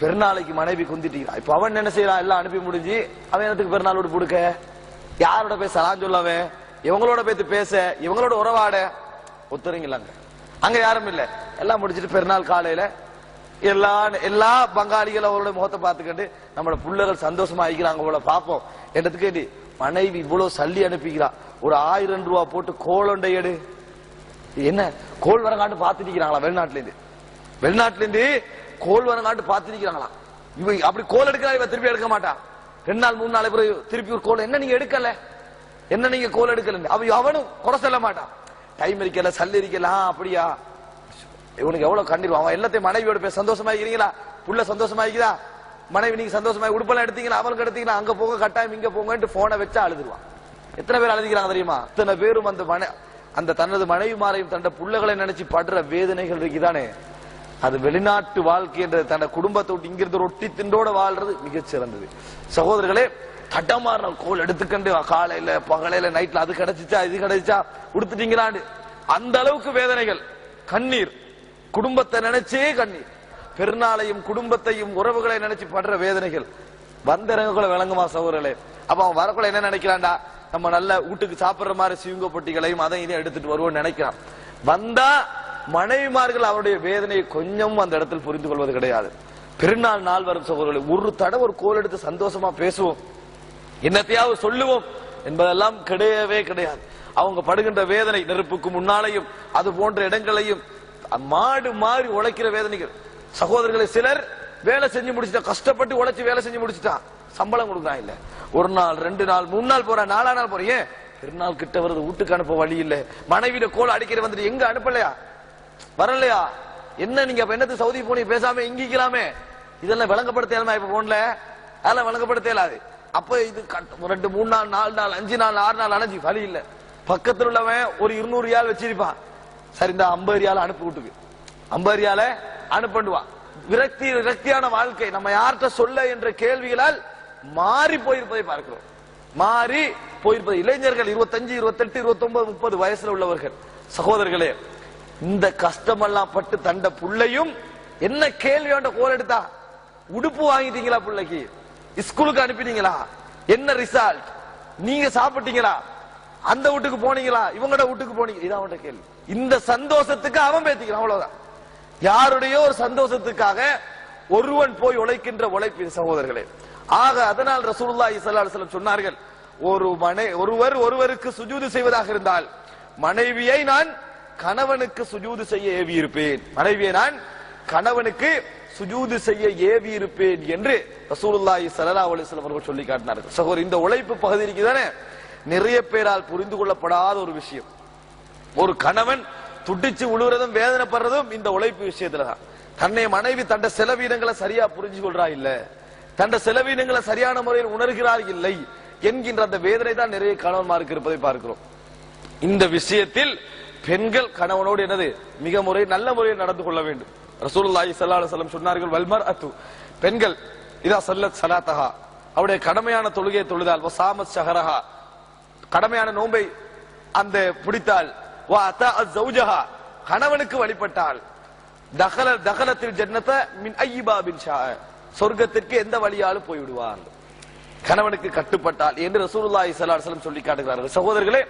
பெருநாளைக்கு மனைவி குந்திட்டீங்களா? இப்ப அவன் என்ன செய்யறான் எல்லாம் அனுப்பி முடிஞ்சு அவன் என்னத்துக்கு பெருநாளோடு கொடுக்க யாரோட போய் சலான் சொல்லவன் இவங்களோட போய் பேச இவங்களோட உறவாட? ஒத்துறீங்களாங்க அங்க? யாரும் இல்ல. எல்லாம் முடிச்சிட்டு பெருநாள் காலையில எல்லா எல்லா பங்காளிகளும் அவரோட முகத்தை பார்த்துக்கிட்டு நம்மளோட பிள்ளைகள் சந்தோஷமா ஆகிக்கிறாங்க அவங்கள பார்ப்போம். என்னத்துக்கு மனைவி இவ்வளவு சல்லி அனுப்பிக்கிறா. ஒரு ஆயிரம் ரூபா போட்டு கோலண்டை எடு. என்ன? கோல் வரங்காண்டு பாத்துட்டு வெளிநாட்டுல இருந்து? வெளிநாட்டுல இருந்து கோல் வரங்காட்டு பாத்துட்டு இவ அப்படி கோல் எடுக்கிறா இவ திருப்பி எடுக்க மாட்டா. ரெண்டு நாள் மூணு நாள் பிறகு திருப்பி ஒரு கோல். என்ன நீங்க எடுக்கல? என்ன நீங்க கோல் எடுக்கல அவ அவனும் குறை சொல்ல மாட்டான் டைம் இருக்கல சல் இருக்கல அப்படியா? இவனுக்கு எவ்வளவு கண்டிப்பா அவன் எல்லாத்தையும் மனைவியோட போய் சந்தோஷமா இருக்கிறீங்களா? புள்ள சந்தோஷமா இருக்குதா மனைவி நீங்க சந்தோஷமா உடுப்பெல்லாம் எடுத்தீங்களா? அவளுக்கு எடுத்தீங்களா? அங்க போங்க கட்டாயம் இங்க போங்கன்ட்டு போனை வச்சா அழுதுருவான். எத்தனை பேர் அழுதிக்கிறாங்க தெரியுமா? இத்தனை பேரும் அந்த மனை அந்த தனது மனைவிமாரையும் தன்னோட பிள்ளைகளை நினைச்சு படுற வேதனைகள் இருக்குதானே? அது வெளிநாட்டு வாழ்க்கை என்ற தன்னை குடும்பத்தை விட்டு இங்கிருந்து ரொட்டி திண்டோட வாழ்றது மிகச் சிறந்தது. சகோதரர்களே தட்டமாறின கோல் எடுத்துக்கண்டு காலையில பகலையில நைட்ல அது கிடைச்சிச்சா இது கிடைச்சா உடுத்துட்டீங்களான்னு அந்த அளவுக்கு வேதனைகள். கண்ணீர். குடும்பத்தை நினைச்சே கண்ணீர். பெருநாளையும் குடும்பத்தையும் உறவுகளை நினைச்சு படுற வேதனைகள். வந்திறங்குள்ள விளங்குமா சகோதரர்களே? அப்ப அவன் வரக்குள்ள என்ன நினைக்கிறான்டா? நம்ம நல்ல வீட்டுக்கு சாப்பிடுற மாதிரி சிவங்க பொட்டிகளையும் அதையும் இதையும் எடுத்துட்டு வருவோம்னு நினைக்கிறான். வந்தா மனைவிமார்கள் அவருடைய வேதனையை கொஞ்சமும் அந்த இடத்தில் புரிந்து கொள்வது கிடையாது. பெருநாள் நாள் வரும் சகோதரர்களை ஒரு தடவை ஒரு கோல் எடுத்து சந்தோஷமா பேசுவோம். என்னத்தையாவது சொல்லுவோம். என்பதெல்லாம் கிடையவே கிடையாது. அவங்க படுகின்ற வேதனை நெருப்புக்கு முன்னாலையும் அது போன்ற இடங்களையும் மாடு மாறி உழைக்கிற வேதனைகள். சகோதரர்களை சிலர் வேலை செஞ்சு முடிச்சுட்டா கஷ்டப்பட்டு உழைச்சி வேலை செஞ்சு முடிச்சுட்டான் சம்பளம் கொடுக்குறான் இல்ல. ஒரு நாள் ரெண்டு நாள் மூணு நாள் போறேன் நாலா நாள் போறேன் பெருநாள் கிட்ட வருது வீட்டுக்கு அனுப்ப வழி இல்ல. மனைவியில கோல் அடிக்கிற வந்துட்டு எங்க அனுப்பலையா? வரலையா? என்ன நீங்க அப்ப என்னது சவுதி போனி பேசாம இங்கிக்கலாமே? இதெல்லாம் விளங்கப்படுத்தலாமா இப்ப போன்ல? அதெல்லாம் விளங்கப்படுத்த இயலாது அப்ப இது கட்- ரெண்டு மூணு நாள் நாலு நாள் அஞ்சு நாள் ஆறு நாள் அணைஞ்சு வழி இல்ல. பக்கத்துல உள்ளவன் ஒரு இருநூறு ரியால் வச்சிருப்பான். சரி இந்த ஐம்பது ரியால் அனுப்பி விட்டுக்கு ஐம்பது ரியால அனுப்பிடுவான் விரக்தி விரக்தியான வாழ்க்கை. நம்ம யார்கிட்ட சொல்ல என்ற கேள்விகளால் மாறி போயிருப்பதை பார்க்கிறோம். மாறி போயிருப்பது. இளைஞர்கள் இருபத்தஞ்சு இருபத்தெட்டு இருபத்தொன்பது முப்பது வயசுல உள்ளவர்கள். சகோதரர்களே இந்த கஷ்டமெல்லாம் பட்டு தண்ட புள்ளையும் என்ன கேள்வி வேண்ட கோல் எடுத்தா? உடுப்பு வாங்கிட்டீங்களா பிள்ளைக்கு? ஸ்கூலுக்கு அனுப்பிட்டீங்களா என்ன ரிசல்ட் நீங்க சாப்பிட்டீங்களா? அந்த வீட்டுக்கு போனீங்களா? இவங்கட வீட்டுக்கு போனீங்க? இதான் அவன் கேள்வி. இந்த சந்தோஷத்துக்கு அவன் பேத்திக்கிறான் அவ்வளவுதான். யாருடைய ஒரு சந்தோஷத்துக்காக ஒருவன் போய் உழைக்கின்ற உழைப்பின் சகோதரர்களே. ஆக அதனால் ரசூல்லா ஸல்லல்லாஹு அலைஹி சொன்னார்கள் ஒரு மனை ஒருவர் ஒருவருக்கு சுஜூது செய்வதாக இருந்தால் மனைவியை நான் கணவனுக்கு சுஜூது செய்ய ஏவி இருப்பேன் மனைவியை நான் கணவனுக்கு சுஜூது செய்ய ஏவி இருப்பேன் என்று ரசூலுல்லாஹி ஸல்லல்லாஹு அலைஹி வஸல்லம் அவர்கள் சொல்லி காட்டினார்கள். சகோதரர் இந்த உழைப்பு பகுதி இருக்குதானே நிறைய பேரால் புரிந்து கொள்ளப்படாத ஒரு விஷயம். ஒரு கணவன் துடிச்சு உழுவுறதும் வேதனைப்படுறதும் இந்த உழைப்பு விஷயத்துல தான். தன்னை மனைவி தண்ட செலவீனங்களை சரியா புரிஞ்சு கொள்றா இல்ல. தண்ட செலவீனங்களை சரியான முறையில் உணர்கிறார் இல்லை என்கின்ற அந்த வேதனை தான் நிறைய கணவன்மாருக்கு இருப்பதை பார்க்கிறோம். இந்த விஷயத்தில் பெண்கள் கணவனோடு என்னது மிக முறை நல்ல முறையில் நடந்து கொள்ள வேண்டும். ரசூலுல்லாஹி ஸல்லல்லாஹு அலைஹி வஸல்லம் சொன்னார்கள் வல்மர் அத்து பெண்கள் இதா சல்லத் சலாத்தஹா அவருடைய கடமையான தொழுகையை தொழுதால் வசாமத் ஷஹரஹா. கடமையான நோன்பை அந்த பிடித்தால் வா அத்தா அஸ்ஸௌஜஹா கணவனுக்கு வழிபட்டால் தகல தகலத்தில் ஜன்னத மின் ஐயிபா பின் ஷா சொர்க்கத்திற்கு எந்த வழியாலும் போய் கணவனுக்கு கட்டுப்பட்டால் என்று ரசூலுல்லாஹி ஸல்லல்லாஹு அலைஹி வஸல்லம் சொல்லி காட்டுகிறார்கள். சகோதரர்களே